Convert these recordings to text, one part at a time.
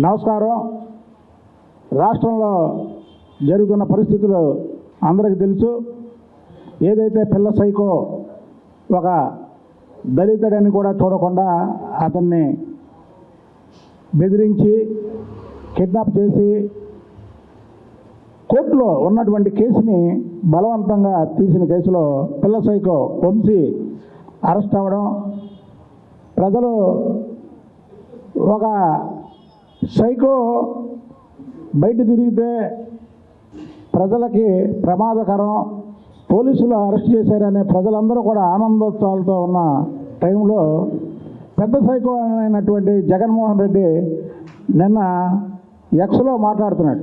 నమస్కారం. రాష్ట్రంలో జరుగుతున్న పరిస్థితులు అందరికీ తెలుసు. ఏదైతే పిల్ల సైకో ఒక దళితుడని కూడా చూడకుండా అతన్ని బెదిరించి కిడ్నాప్ చేసి కోర్టులో ఉన్నటువంటి కేసుని బలవంతంగా తీసిన కేసులో పిల్ల సైకో వంశీ అరెస్ట్ అవ్వడం. ప్రజలు ఒక సైకో బయట తిరిగితే ప్రజలకి ప్రమాదకరం. పోలీసులు అరెస్ట్ చేశారనే ప్రజలందరూ కూడా ఆనందోత్సవాలతో ఉన్న టైంలో పెద్ద సైకో అయినటువంటి జగన్మోహన్ రెడ్డి నిన్న ఎక్స్లో మాట్లాడుతున్నాడు.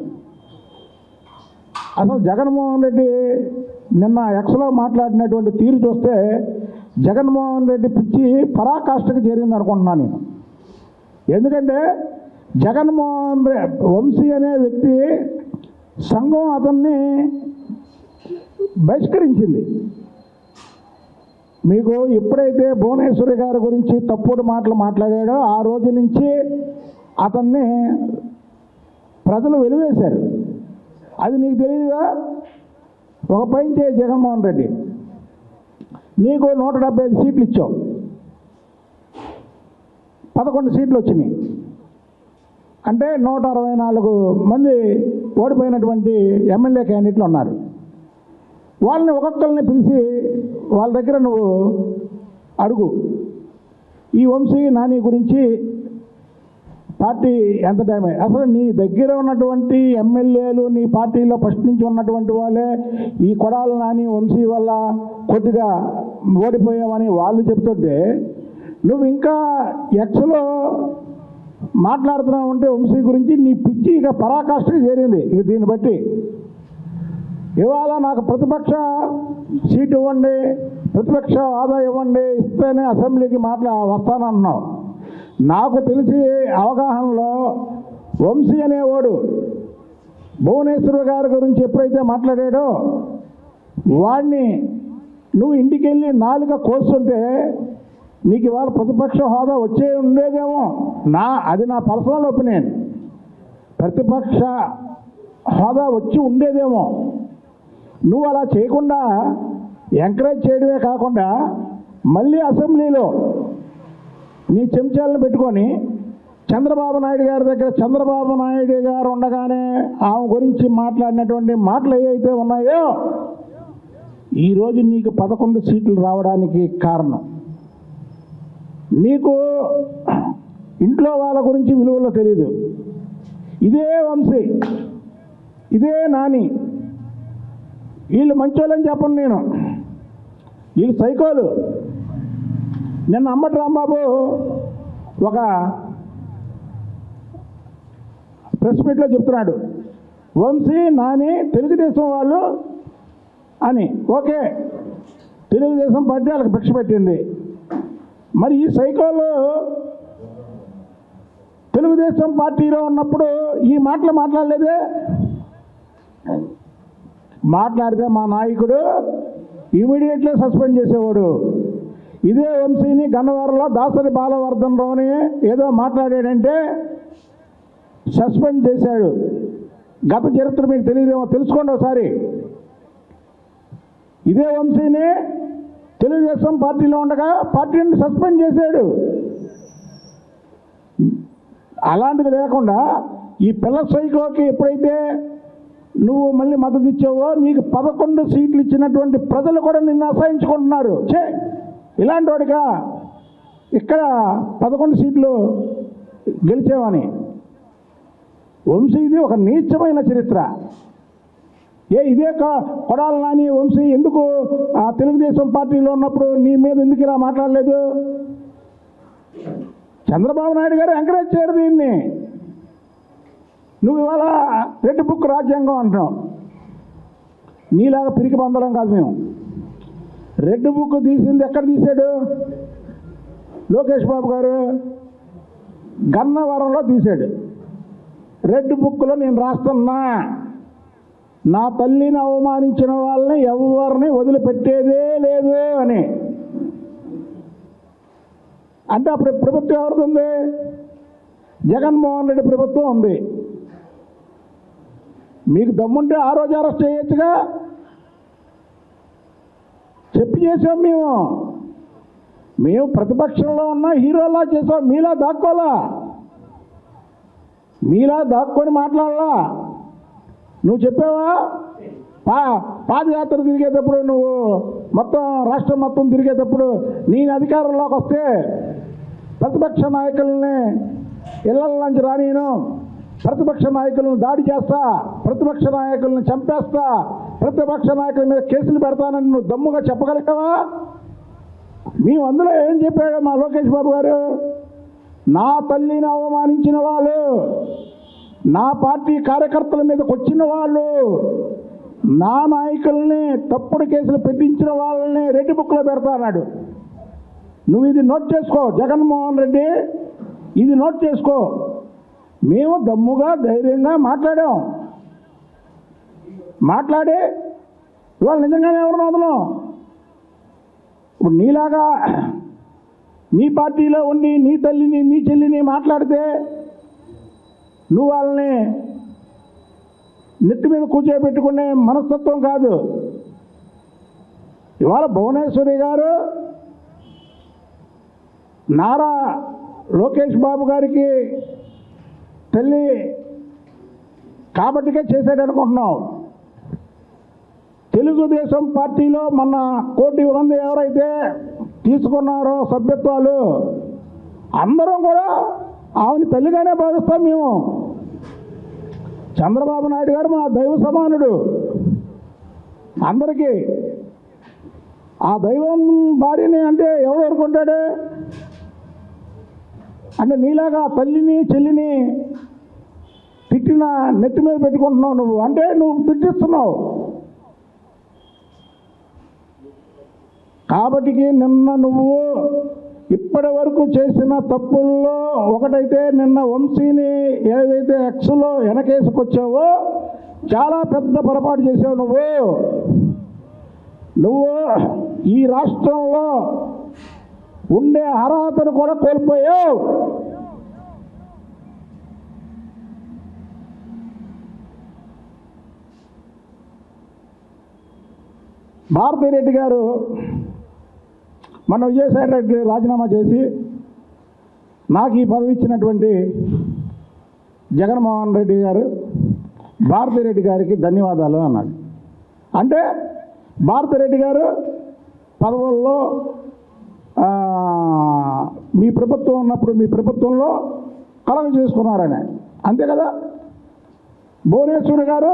అసలు జగన్మోహన్ రెడ్డి నిన్న ఎక్స్లో మాట్లాడినటువంటి తీరు చూస్తే జగన్మోహన్ రెడ్డి పిచ్చి పరాకాష్ఠకు చేరింది అనుకుంటున్నాను నేను. ఎందుకంటే జగన్మోహన్ వంశీ అనే వ్యక్తి సంఘం అతన్ని బహిష్కరించింది. మీకు ఎప్పుడైతే భువనేశ్వరి గారి గురించి తప్పుడు మాటలు మాట్లాడాడో ఆ రోజు నుంచి అతన్ని ప్రజలు వెలివేశారు. అది నీకు తెలియదుగా ఒక పైన చేయి జగన్మోహన్ రెడ్డి. నీకు నూట డెబ్బై ఐదు సీట్లు ఇచ్చావు. పదకొండు సీట్లు వచ్చినాయి. అంటే నూట అరవై నాలుగు మంది ఓడిపోయినటువంటి ఎమ్మెల్యే క్యాండిడేట్లు ఉన్నారు. వాళ్ళని ఒక్కొక్కరిని పిలిచి వాళ్ళ దగ్గర నువ్వు అడుగు. ఈ వంశీ నాని గురించి పార్టీ ఎంత టైం అయ్యి- అసలు నీ దగ్గర ఉన్నటువంటి ఎమ్మెల్యేలు నీ పార్టీలో ఫస్ట్ నుంచి ఉన్నటువంటి వాళ్ళే ఈ కొడాల నాని వంశీ వల్ల కొద్దిగా ఓడిపోయామని వాళ్ళు చెప్తుంటే నువ్వు ఇంకా ఎక్స్లో మాట్లాడుతున్నావు అంటే వంశీ గురించి నీ పిచ్చి ఇక పరాకాష్ఠకి చేరింది. ఇక దీన్ని బట్టి ఇవాళ నాకు ప్రతిపక్ష సీటు ఇవ్వండి ప్రతిపక్ష హోదా ఇవ్వండి ఇస్తేనే అసెంబ్లీకి మాట్లా వస్తానన్నావు. నాకు తెలిసి అవగాహనలో వంశీ అనేవాడు భువనేశ్వర్ గారి గురించి ఎప్పుడైతే మాట్లాడాడో వాడిని నువ్వు ఇంటికి వెళ్ళి నాలుక కోస్తుంటే నీకు ఇవాళ ప్రతిపక్ష హోదా వచ్చే ఉండేదేమో. నా అది నా పర్సనల్ ఒపీనియన్. ప్రతిపక్ష హోదా వచ్చి ఉండేదేమో. నువ్వు అలా చేయకుండా ఎంకరేజ్ చేయడమే కాకుండా మళ్ళీ అసెంబ్లీలో నీ చెంచాలను పెట్టుకొని చంద్రబాబు నాయుడు గారి దగ్గర చంద్రబాబు నాయుడు గారు ఉండగానే ఆమె గురించి మాట్లాడినటువంటి మాటలు ఏవైతే ఉన్నాయో ఈరోజు నీకు పదకొండు సీట్లు రావడానికి కారణం. నీకు ఇంట్లో వాళ్ళ గురించి విలువలో తెలియదు ఇదే వంశీ ఇదే నాని. వీళ్ళు మంచోళ్ళని చెప్పను నేను. వీళ్ళు సైకోలు. నిన్న అమ్మటి రాంబాబు ఒక ప్రెస్ మీట్లో చెప్తున్నాడు. వంశీ నాని తెలుగుదేశం వాళ్ళు అని. ఓకే. తెలుగుదేశం పార్టీ వాళ్ళకి భిక్ష పెట్టింది. మరి ఈ సైకోలో తెలుగుదేశం పార్టీలో ఉన్నప్పుడు ఈ మాటలు మాట్లాడలేదే? మాట్లాడితే మా నాయకుడు ఇమీడియట్లీ సస్పెండ్ చేసేవాడు. ఇదే వంశీని గన్నవరంలో దాసరి బాలవర్ధనరావుని ఏదో మాట్లాడాడంటే సస్పెండ్ చేశాడు. గత చరిత్ర మీకు తెలియదేమో తెలుసుకోండి ఒకసారి. ఇదే వంశీని తెలుగుదేశం పార్టీలో ఉండగా పార్టీని సస్పెండ్ చేశాడు. అలాంటిది లేకుండా ఈ పిల్ల సైకోకి ఎప్పుడైతే నువ్వు మళ్ళీ మద్దతు ఇచ్చావో నీకు పదకొండు సీట్లు ఇచ్చినటువంటి ప్రజలు కూడా నిన్ను అసహించుకుంటున్నారు. చే ఇలాంటి వాడిగా ఇక్కడ పదకొండు సీట్లు గెలిచేవని. వంశీ ఇది ఒక నీచమైన చరిత్ర. ఏ ఇదే కా- కొడాల నాని వంశీ ఎందుకు ఆ తెలుగుదేశం పార్టీలో ఉన్నప్పుడు నీ మీద ఎందుకు ఇలా మాట్లాడలేదు? చంద్రబాబు నాయుడు గారు ఎంకరేజ్ చేయరు దీన్ని. నువ్వు ఇవాళ రెడ్ బుక్ రాజ్యాంగం అంటున్నావు. నీలాగా పిరికి పొందడం కాదు మేము. రెడ్ బుక్ తీసింది ఎక్కడ తీశాడు? లోకేష్ బాబు గారు గన్నవరంలో తీశాడు. రెడ్ బుక్లో నేను రాస్తున్నా. నా తల్లిని అవమానించిన వాళ్ళని ఎవరిని వదిలిపెట్టేదే లేదు అని. అంటే అప్పుడు ప్రభుత్వం ఎవరిది జగన్మోహన్ రెడ్డి ప్రభుత్వం ఉంది. మీకు దమ్ముంటే ఆ రోజు అరెస్ట్ చేయొచ్చుగా? చెప్పి చేసాం మేము. మేము ప్రతిపక్షంలో ఉన్న హీరోలా చేసాం మీలా దాక్కోలా? మీలా దాక్కొని మాట్లాడలా? నువ్వు చెప్పావా? పా పాదయాత్ర తిరిగేటప్పుడు నువ్వు మొత్తం రాష్ట్రం మొత్తం తిరిగేటప్పుడు నేను అధికారంలోకి వస్తే ప్రతిపక్ష నాయకుల్ని ఇళ్ళల్లోంచి నుంచి రానియను ప్రతిపక్ష నాయకులను దాడి చేస్తా ప్రతిపక్ష నాయకులను చంపేస్తా ప్రతిపక్ష నాయకుల మీద కేసులు పెడతానని నువ్వు దమ్ముగా చెప్పగలిగావా? మేము అందులో ఏం చెప్పాడు మా లోకేష్ బాబు గారు? నా తల్లిని అవమానించిన వాళ్ళు నా పార్టీ కార్యకర్తల మీదకి వచ్చిన వాళ్ళు నా నాయకుల్ని తప్పుడు కేసులు పెట్టించిన వాళ్ళని రెడ్డి బుక్లో పెడతా అన్నాడు. నువ్వు ఇది నోట్ చేసుకో జగన్మోహన్ రెడ్డి ఇది నోట్ చేసుకో. మేము దమ్ముగా ధైర్యంగా మాట్లాడాం. మాట్లాడి ఇవాళ నిజంగానే ఎవరిని వదలం ఇప్పుడు నీలాగా నీ పార్టీలో ఉండి నీ తల్లిని నీ చెల్లిని మాట్లాడితే నువ్వు వాళ్ళని నెత్తి మీద కూర్చోబెట్టుకునే మనస్తత్వం కాదు. ఇవాళ భువనేశ్వరి గారు నారా లోకేష్ బాబు గారికి తల్లి కాబట్టికే చేశాడు అనుకుంటున్నాం తెలుగుదేశం పార్టీలో మన కోటి మంది ఎవరైతే తీసుకున్నారో సభ్యత్వాలు అందరం కూడా ఆమెని తల్లిగానే భావిస్తాం మేము. చంద్రబాబు నాయుడు గారు మా దైవ సమానుడు. అందరికీ ఆ దైవం భార్యని అంటే ఎవడు అనుకుంటాడు? అంటే నీలాగా తల్లిని చెల్లిని తిట్టిన నెత్తి మీద పెట్టుకుంటున్నావు నువ్వు. అంటే నువ్వు తిట్టిస్తున్నావు. కాబట్టి నిన్న నువ్వు ఇప్పటి వరకు చేసిన తప్పుల్లో ఒకటైతే నిన్న వంశీని ఏదైతే ఎక్స్లో వెనకేసుకొచ్చావో చాలా పెద్ద పొరపాటు చేసావు నువ్వు. నువ్వు ఈ రాష్ట్రంలో ఉండే అర్హతను కూడా కోల్పోయావు. భారతిరెడ్డి గారు మన విజయసాయి రెడ్డి రాజీనామా చేసి నాకు ఈ పదవి ఇచ్చినటువంటి జగన్మోహన్ రెడ్డి గారు భారతిరెడ్డి గారికి ధన్యవాదాలు అన్నాడు. అంటే భారతిరెడ్డి గారు పదవుల్లో మీ ప్రభుత్వం ఉన్నప్పుడు మీ ప్రభుత్వంలో కలగ చేసుకున్నారని. అంతే కదా? భువనేశ్వరి గారు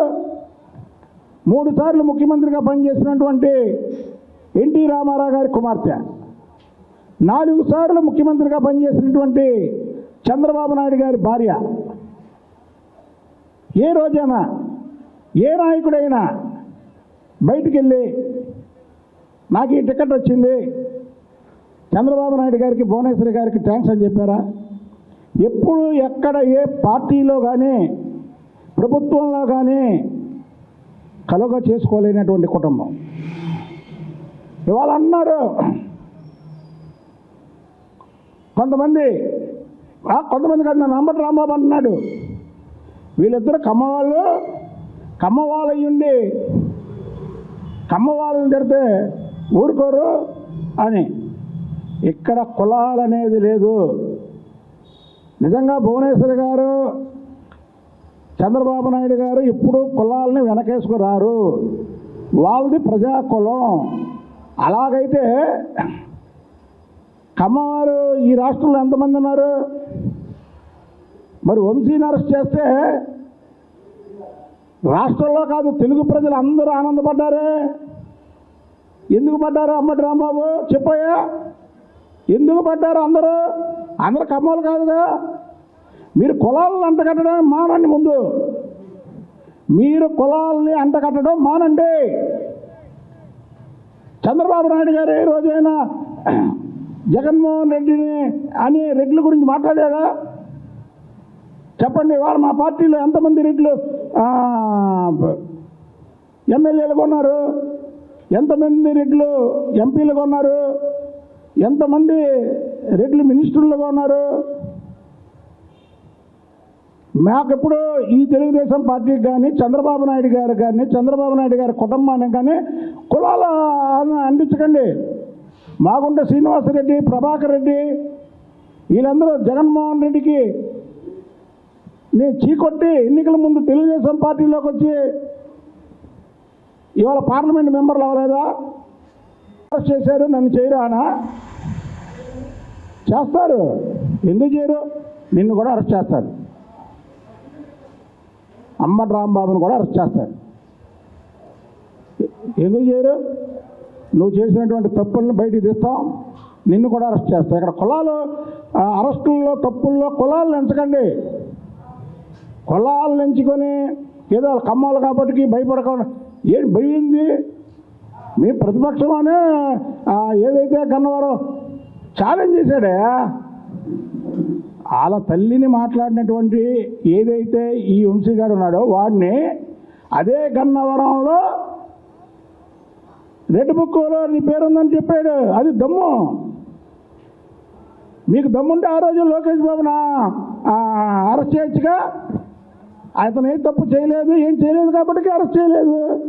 మూడుసార్లు ముఖ్యమంత్రిగా పనిచేసినటువంటి ఎన్టీ రామారావు గారి కుమార్తె. నాలుగు సార్లు ముఖ్యమంత్రిగా పనిచేసినటువంటి చంద్రబాబు నాయుడు గారి భార్య. ఏ రోజైనా ఏ నాయకుడైనా బయటికి వెళ్ళి నాకు ఈ టికెట్ వచ్చింది. చంద్రబాబు నాయుడు గారికి భువనేశ్వరి గారికి థ్యాంక్స్ అని చెప్పారా? ఎప్పుడు ఎక్కడ ఏ పార్టీలో కానీ ప్రభుత్వంలో కానీ కలుగ చేసుకోలేనటువంటి కుటుంబం. ఇవాళ అన్నారు కొంతమంది కొంతమంది కాదు నన్ను అంబటి రాంబాబు అంటున్నాడు. వీళ్ళిద్దరు కమ్మవాళ్ళు కమ్మవాళ్ళు అయ్యుండి కమ్మవాళ్ళని తిడితే ఊరుకోరు అని. ఇక్కడ కులాలు అనేది లేదు. నిజంగా భువనేశ్వరి గారు చంద్రబాబు నాయుడు గారు ఇప్పుడు కులాలని వెనకేసుకురారు. వాళ్ళది ప్రజా కులం అలాగైతే కమ్మవారు ఈ రాష్ట్రంలో ఎంతమంది ఉన్నారు? మరి వంశీని అరెస్ట్ చేస్తే రాష్ట్రంలో కాదు తెలుగు ప్రజలు అందరూ ఆనందపడ్డారే. ఎందుకు పడ్డారు అమ్మటి రాంబాబు? చెప్పయ్యా. ఎందుకు పడ్డారు అందరూ? అందరు కమ్మలు కాదుగా. మీరు కులాలను అంటకట్టడం మానండి ముందు. మీరు కులాలని అంటకట్టడం మానండి. చంద్రబాబు నాయుడు గారు ఏ రోజైనా జగన్మోహన్ రెడ్డిని అని రెడ్ల గురించి మాట్లాడారా? చెప్పండి వారు మా పార్టీలో ఎంతమంది రెడ్లు ఎమ్మెల్యేలుగా ఉన్నారు? ఎంతమంది రెడ్లు ఎంపీలుగా ఉన్నారు? ఎంతమంది రెడ్లు మినిస్టర్లుగా ఉన్నారు? మాకెప్పుడు ఈ తెలుగుదేశం పార్టీకి కానీ చంద్రబాబు నాయుడు గారు కానీ చంద్రబాబు నాయుడు గారి కుటుంబానికి కానీ కులాల అందించకండి. మాగుంట శ్రీనివాసరెడ్డి ప్రభాకర్ రెడ్డి వీళ్ళందరూ జగన్మోహన్ రెడ్డికి నేను చీకొట్టి ఎన్నికల ముందు తెలుగుదేశం పార్టీలోకి వచ్చి ఇవాళ పార్లమెంట్ మెంబర్లు అవ్వలేదా? అరెస్ట్ చేశారు నన్ను చేయరు అనా చేస్తారు. ఎందుకు చేయరు? నిన్ను కూడా అరెస్ట్ చేస్తారు. అమ్మ రాంబాబుని కూడా అరెస్ట్ చేస్తారు. ఎందుకు చేయరు? నువ్వు చేసినటువంటి తప్పులను బయటికి తీస్తాం నిన్ను కూడా అరెస్ట్ చేస్తాం ఇక్కడ కులాలు అరెస్టుల్లో తప్పుల్లో కులాలు ఎంచకండి. కులాలు ఎంచుకొని ఏదో కమ్మాలు కాబట్టి భయపడకుండా ఏం భయింది? మీ ప్రతిపక్షమనే ఏదైతే కన్నవారో ఛాలెంజ్ చేశాడే వాళ్ళ తల్లిని మాట్లాడినటువంటి ఏదైతే ఈ వంశీగాడు ఉన్నాడో వాడిని అదే గన్నవరంలో రెడ్ బుక్లో నీ పేరుందని చెప్పాడు. అది దమ్ము. మీకు దమ్ముంటే ఆ రోజు లోకేష్ బాబునా అరెస్ట్ చేయొచ్చుగా. అతను ఏం తప్పు చేయలేదు ఏం చేయలేదు కాబట్టి అరెస్ట్ చేయలేదు.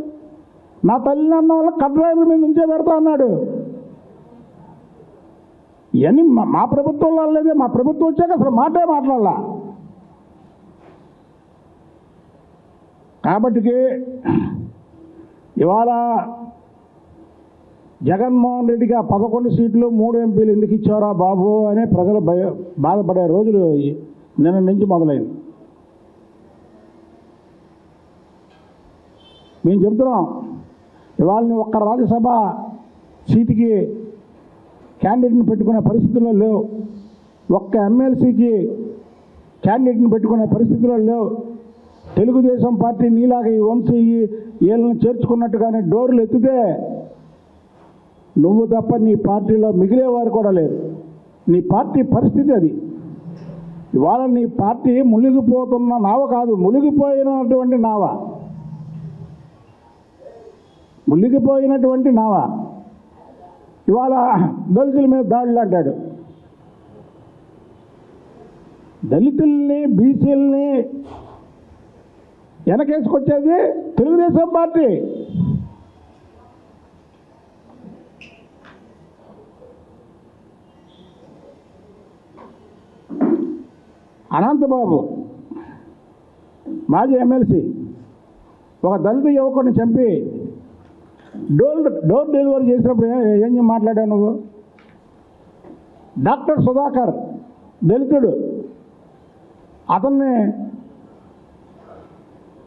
నా తల్లి నాన్న వల్ల కట్ డ్రైవర్ మీద నుంచే పెడతా అన్నాడు. ఇవన్నీ మా- మా ప్రభుత్వంలో లేదే మా ప్రభుత్వం వచ్చాక అసలు మాటే మాట్లాడాల. కాబట్టి ఇవాళ జగన్మోహన్ రెడ్డికి ఆ పదకొండు సీట్లు మూడు ఎంపీలు ఎందుకు ఇచ్చారా బాబు అని ప్రజలు భయ బాధపడే రోజులు నిన్న నుంచి మొదలైంది. మేము చెప్తున్నాం ఇవాళ ఒక్క రాజ్యసభ సీటుకి క్యాండిడేట్ని పెట్టుకునే పరిస్థితుల్లో లేవు. ఒక్క ఎమ్మెల్సీకి క్యాండిడేట్ని పెట్టుకునే పరిస్థితుల్లో లేవు. తెలుగుదేశం పార్టీ నీలాగా ఈ వంశీ ఈ- వీళ్ళని చేర్చుకున్నట్టుగానే డోర్లు ఎత్తితే నువ్వు తప్ప నీ పార్టీలో మిగిలేవారు కూడా లేరు. నీ పార్టీ పరిస్థితి అది. ఇవాళ నీ పార్టీ మునిగిపోతున్న నావ కాదు మునిగిపోయినటువంటి నావ. మునిగిపోయినటువంటి నావ. ఇవాళ దళితుల మీద దాడులు అంటాడు. దళితుల్ని బీసీలని వెనకేసుకొచ్చేది తెలుగుదేశం పార్టీ. అనంతబాబు మాజీ ఎమ్మెల్సీ ఒక దళిత యువకుడిని చంపి డోర్ డోర్ డెలివరీ చేసినప్పుడు ఏం మాట్లాడావు నువ్వు? డాక్టర్ సుధాకర్ దళితుడు అతన్ని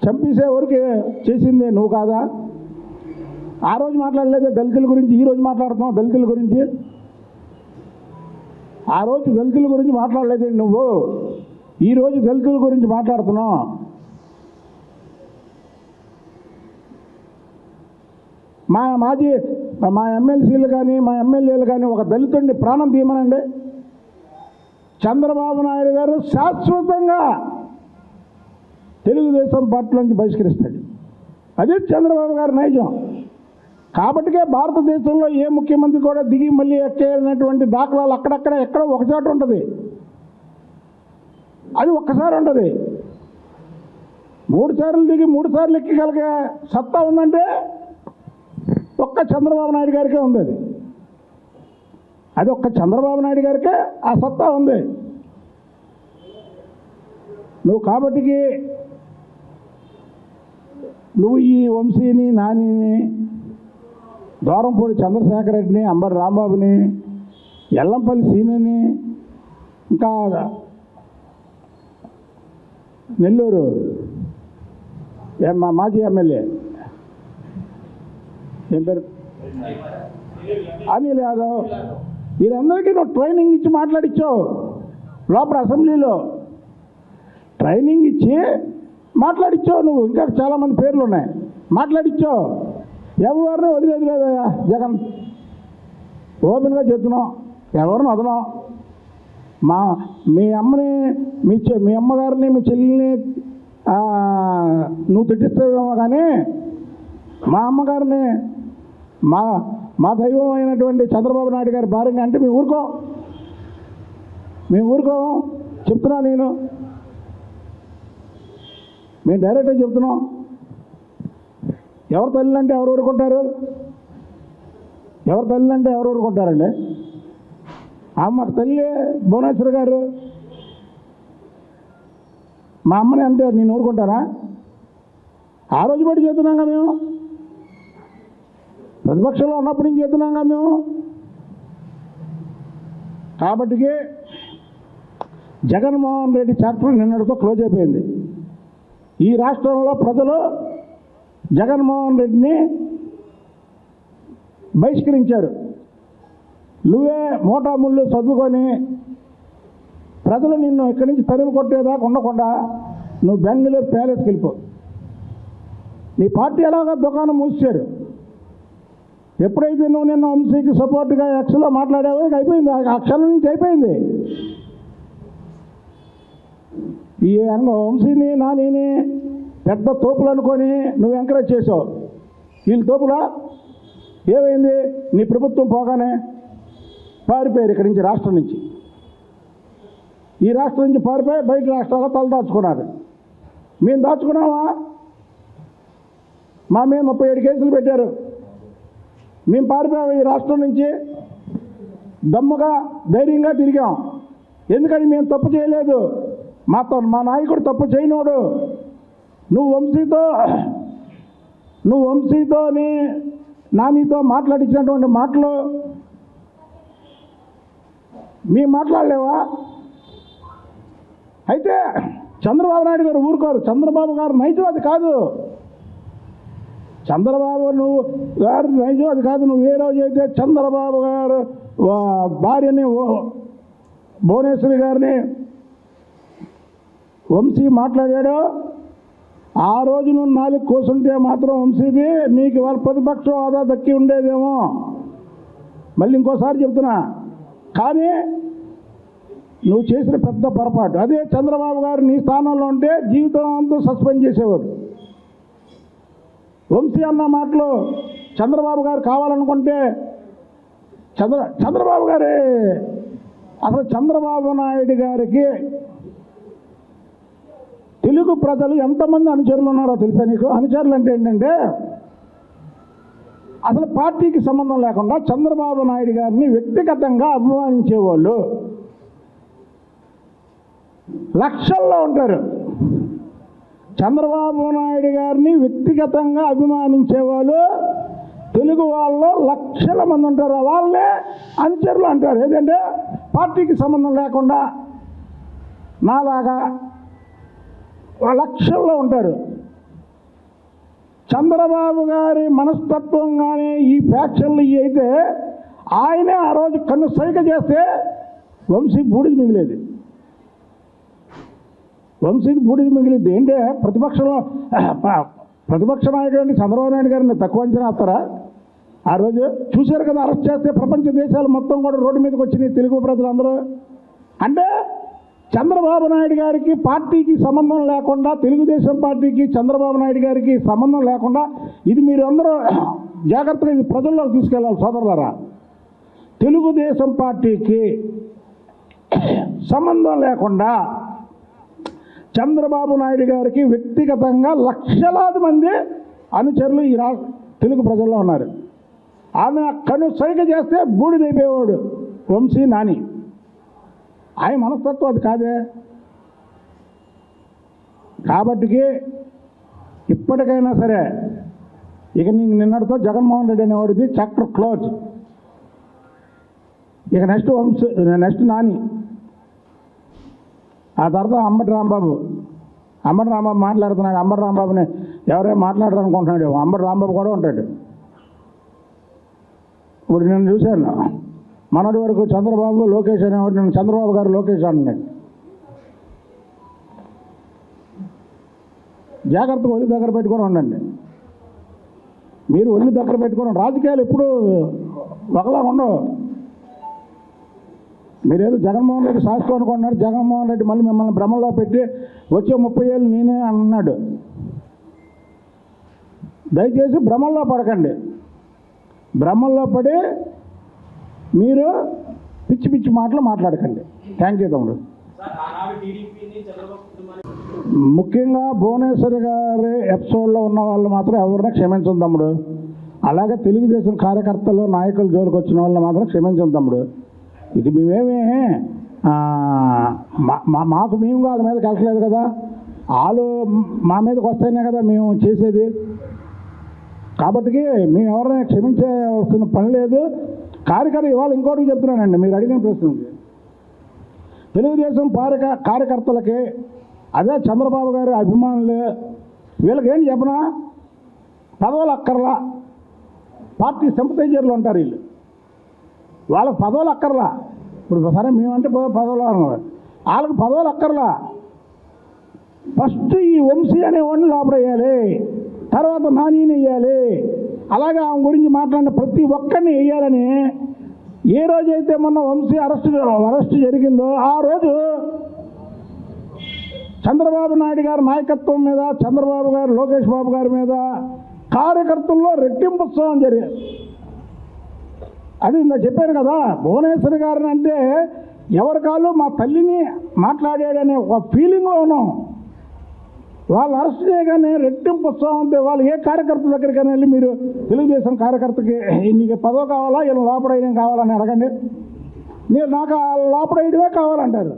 చంపేసే వరకు చేసింది నువ్వు కాదా? ఆ రోజు మాట్లాడలేదే దళితుల గురించి ఈ రోజు మాట్లాడుతున్నావు దళితుల గురించి? ఆ రోజు దళితుల గురించి మాట్లాడలేదే నువ్వు? ఈ రోజు దళితుల గురించి మాట్లాడుతున్నాం. మా మాజీ మా ఎమ్మెల్సీలు కానీ మా ఎమ్మెల్యేలు కానీ ఒక దళితుడిని ప్రాణం తీయమనండి. చంద్రబాబు నాయుడు గారు శాశ్వతంగా తెలుగుదేశం పార్టీలోంచి బహిష్కరిస్తాడు. అదే చంద్రబాబు గారి నైజం. కాబట్టికే భారతదేశంలో ఏ ముఖ్యమంత్రి కూడా దిగి మళ్ళీ ఎక్కేనటువంటి దాఖలాలు అక్కడక్కడ ఎక్కడో ఒకచోట ఉంటుంది. అది ఒక్కసారి ఉంటుంది. మూడు సార్లు దిగి మూడు సార్లు ఎక్కగలిగే సత్తా ఉందంటే ఒక్క చంద్రబాబు నాయుడు గారికే ఉంది అది అది ఒక్క చంద్రబాబు నాయుడు గారికే ఆ సత్తా ఉంది. నువ్వు కాబట్టికి నువ్వు ఈ వంశీని నానిని దూరంపూడి చంద్రశేఖర్ రెడ్డిని అంబటి రాంబాబుని ఎల్లంపల్లి సీనుని ఇంకా నెల్లూరు. మా మాజీ ఎమ్మెల్యే. ఏం పేరు? అనిల్ యాదవ్. వీరందరికీ నువ్వు ట్రైనింగ్ ఇచ్చి మాట్లాడించావు లోపల అసెంబ్లీలో. ట్రైనింగ్ ఇచ్చి మాట్లాడిచ్చావు నువ్వు. ఇంకా చాలామంది పేర్లు ఉన్నాయి. మాట్లాడిచ్చావు. ఎవరిని వదిలేదు లేదయ్యా జగన్. ఓపెన్గా చెప్తున్నాం ఎవరిని వదలం మా మీ అమ్మని మీ మీ అమ్మగారిని మీ చెల్లిని నువ్వు తిట్టిస్తావేమో కానీ మా అమ్మగారిని మా మా దైవం అయినటువంటి చంద్రబాబు నాయుడు గారి భార్యని అంటే మేము ఊరుకో. మేము ఊరుకో. చెప్తున్నా నేను. మేము డైరెక్ట్గా చెప్తున్నాం. ఎవరు తల్లి అంటే ఎవరు ఊరుకుంటారు? ఎవరు తల్లి అంటే ఎవరు ఊరుకుంటారండి? అమ్మ తల్లి భువనేశ్వర్ గారు. మా అమ్మని అంటే నేను ఊరుకుంటారా ఆ రోజు బట్టి చేస్తున్నాగా మేము. ప్రతిపక్షంలో ఉన్నప్పటి నుంచి చేస్తున్నాగా మేము. కాబట్టి జగన్మోహన్ రెడ్డి చాప్టర్ నిన్నటితో క్లోజ్ అయిపోయింది. ఈ రాష్ట్రంలో ప్రజలు జగన్మోహన్ రెడ్డిని బహిష్కరించారు. నువ్వే మోటాముళ్ళు చదువుకొని ప్రజలు నిన్ను ఇక్కడి నుంచి తరిమి కొట్టేదాకా ఉండకుండా నువ్వు బెంగళూరు ప్యాలెస్కి వెళ్ళిపో. నీ పార్టీ ఎలాగో దుకాణం మూసారు ఎప్పుడైతే నువ్వు నిన్న వంశీకి సపోర్ట్గా ఎక్స్లో మాట్లాడావో ఇక అయిపోయింది. ఆ క్షణం నుంచి అయిపోయింది. ఈ అంగ వంశీని నానిని పెద్ద తోపులు అనుకొని నువ్వు ఎంకరేజ్ చేసావు. వీళ్ళు తోపులా? ఏమైంది? నీ ప్రభుత్వం పోగానే పారిపోయారు ఇక్కడి నుంచి రాష్ట్రం నుంచి. ఈ రాష్ట్రం నుంచి పారిపోయి బయట రాష్ట్రాల్లో తల దాచుకున్నారు. మేము దాచుకున్నామా? మా మీద ముప్పై ఏడు కేసులు పెట్టారు. మేము పారిపోయాము ఈ రాష్ట్రం నుంచి. దమ్ముగా ధైర్యంగా తిరిగాం. ఎందుకని మేము తప్పు చేయలేదు? మాతో మా నాయకుడు తప్పు చేయనోడు. నువ్వు వంశీతో నువ్వు వంశీతోని నానితో మాట్లాడించినటువంటి మాటలు మేము మాట్లాడలేవా? అయితే చంద్రబాబు నాయుడు గారు ఊరుకోరు. చంద్రబాబు గారు నైజం అది కాదు. చంద్రబాబు నువ్వు గారు నైజం అది కాదు. నువ్వు ఏ రోజు అయితే చంద్రబాబు గారు భార్యని భువనేశ్వరి గారిని వంశీ మాట్లాడాడు ఆ రోజు నువ్వు నాలుగు కూర్చుంటే మాత్రం వంశీది నీకు వాళ్ళ ప్రతిపక్ష హోదా దక్కి ఉండేదేమో. మళ్ళీ ఇంకోసారి చెప్తున్నా. కానీ నువ్వు చేసిన పెద్ద పొరపాటు. అదే చంద్రబాబు గారు నీ స్థానంలో ఉంటే జీవితం అంతా సస్పెండ్ చేసేవాడు. వంశీ అన్న మాటలు చంద్రబాబు గారు కావాలనుకుంటే చంద్ర చంద్రబాబు గారే అసలు చంద్రబాబు నాయుడు గారికి తెలుగు ప్రజలు ఎంతమంది అనుచరులు ఉన్నారో తెలుసా నీకు? అనుచరులు అంటే ఏంటంటే అసలు పార్టీకి సంబంధం లేకుండా చంద్రబాబు నాయుడు గారిని వ్యక్తిగతంగా అభిమానించేవాళ్ళు. లక్షల్లో ఉంటారు. చంద్రబాబు నాయుడు గారిని వ్యక్తిగతంగా అభిమానించే వాళ్ళు తెలుగు వాళ్ళు లక్షల మంది ఉంటారు. వాళ్ళే అనుచరులు అంటారు. ఏదంటే పార్టీకి సంబంధం లేకుండా నాలాగా లక్షల్లో ఉంటారు. చంద్రబాబు గారి మనస్తత్వం కానీ ఈ ఫ్యాక్షన్లు ఇవి అయితే ఆయనే ఆ రోజు కన్ను సైక చేస్తే వంశీ బూడిది మిగిలేది. వంశీకి బూడిది మిగిలింది. ఏంటే ప్రతిపక్షంలో ప్రతిపక్ష నాయకుడు అంటే చంద్రబాబు నాయుడు గారిని తక్కువ అంచనా వస్తారా? ఆ రోజు చూశారు కదా అరెస్ట్ చేస్తే ప్రపంచ దేశాలు మొత్తం కూడా రోడ్డు మీదకి వచ్చినాయి తెలుగు ప్రజలందరూ. అంటే చంద్రబాబు నాయుడు గారికి పార్టీకి సంబంధం లేకుండా తెలుగుదేశం పార్టీకి చంద్రబాబు నాయుడు గారికి సంబంధం లేకుండా ఇది మీరు అందరూ జాగ్రత్తగా ఇది ప్రజల్లోకి తీసుకెళ్ళాలి సోదరులరా. తెలుగుదేశం పార్టీకి సంబంధం లేకుండా చంద్రబాబు నాయుడు గారికి వ్యక్తిగతంగా లక్షలాది మంది అనుచరులు ఈ రా తెలుగు ప్రజల్లో ఉన్నారు. ఆమె కను సైగ చేస్తే బూడిదైపోయేవాడు వంశీ నాని. ఆయన మనస్తత్వం అది కాదే. కాబట్టికి ఇప్పటికైనా సరే ఇక నీకు నిన్నటితో జగన్మోహన్ రెడ్డి అనేవాడిది చాప్టర్ క్లోజ్ ఇక నెక్స్ట్ వంశ నెక్స్ట్ నాని. ఆ తర్వాత అంబటి రాంబాబు. అంబటి రాంబాబు మాట్లాడుతున్నాడు. అంబటి రాంబాబుని ఎవరైనా మాట్లాడరు అనుకుంటున్నాడు అంబటి రాంబాబు కూడా ఉంటాడు. ఇప్పుడు నేను చూశాను. మనటి వరకు చంద్రబాబు లోకేష్ అనేవాడు నేను చంద్రబాబు గారు లోకేష్ అన్నాడు జాగ్రత్తగా ఒళ్ళు దగ్గర పెట్టుకొని ఉండండి. మీరు ఒళ్ళు దగ్గర పెట్టుకొని రాజకీయాలు ఎప్పుడు ఒకలా ఉండవు. మీరేదో జగన్మోహన్ రెడ్డి శాస్త్రం అనుకుంటున్నారు జగన్మోహన్ రెడ్డి మళ్ళీ మిమ్మల్ని భ్రమంలో పెట్టి వచ్చే ముప్పై ఏళ్ళు నేనే అన్నాడు. దయచేసి భ్రమంలో పడకండి. భ్రమంలో పడి మీరు పిచ్చి పిచ్చి మాటలు మాట్లాడకండి. థ్యాంక్ యూ తమ్ముడు. ముఖ్యంగా భువనేశ్వరి గారి ఎపిసోడ్లో ఉన్న వాళ్ళు మాత్రం ఎవరిని క్షమించం తమ్ముడు. అలాగే తెలుగుదేశం కార్యకర్తలు నాయకులు జోలికి వచ్చిన వాళ్ళని మాత్రం క్షమించం తమ్ముడు. ఇది మేమేమి మాకు మేము వాళ్ళ మీదకి వెళ్ళట్లేదు కదా. వాళ్ళు మా మీదకి వస్తేనే కదా మేము చేసేది. కాబట్టి మేము ఎవరైనా క్షమించవలసిన పని లేదు. కార్యకర్త ఇవాళ ఇంకోటి చెప్తున్నానండి మీరు అడిగిన ప్రశ్నకి. తెలుగుదేశం పారక కార్యకర్తలకి అదే చంద్రబాబు గారి అభిమానులు వీళ్ళకి ఏంటి చెప్పనా? పదవులు అక్కర్లా. పార్టీ సింపతైజర్లు ఉంటారు వీళ్ళు. వాళ్ళకి పదవులు అక్కర్లా. ఇప్పుడు సరే మేమంటే పద- పదవులు అన్నారు. వాళ్ళకి పదవులు అక్కర్లా. ఫస్ట్ ఈ వంశీ అనేవాడిని లోపడేయాలి తర్వాత నానీని వేయాలి. అలాగే ఆమె గురించి మాట్లాడిన ప్రతి ఒక్కరిని వేయాలని ఏ రోజైతే మొన్న వంశీ అరెస్ట్ అరెస్ట్ జరిగిందో ఆ రోజు చంద్రబాబు నాయుడు గారి నాయకత్వం మీద చంద్రబాబు గారు లోకేష్ బాబు గారి మీద కార్యకర్తల్లో రెట్టింపు ఉత్సవం జరిగింది. అది ఇందా చెప్పాను కదా భువనేశ్వరి గారిని అంటే ఎవరి కాళ్ళు మా తల్లిని మాట్లాడాడనే ఒక ఫీలింగ్లో ఉన్నాం వాళ్ళు అరెస్ట్ చేయగానే రెట్టింపు ఉత్సవం ఉంటే వాళ్ళు ఏ కార్యకర్త దగ్గరికైనా వెళ్ళి మీరు తెలుగుదేశం కార్యకర్తకి నీకు పదవి కావాలా? ఇలా లోపడేయడం కావాలని అడగండి. నేను నాకు ఆ లోపడేయడమే కావాలంటారు.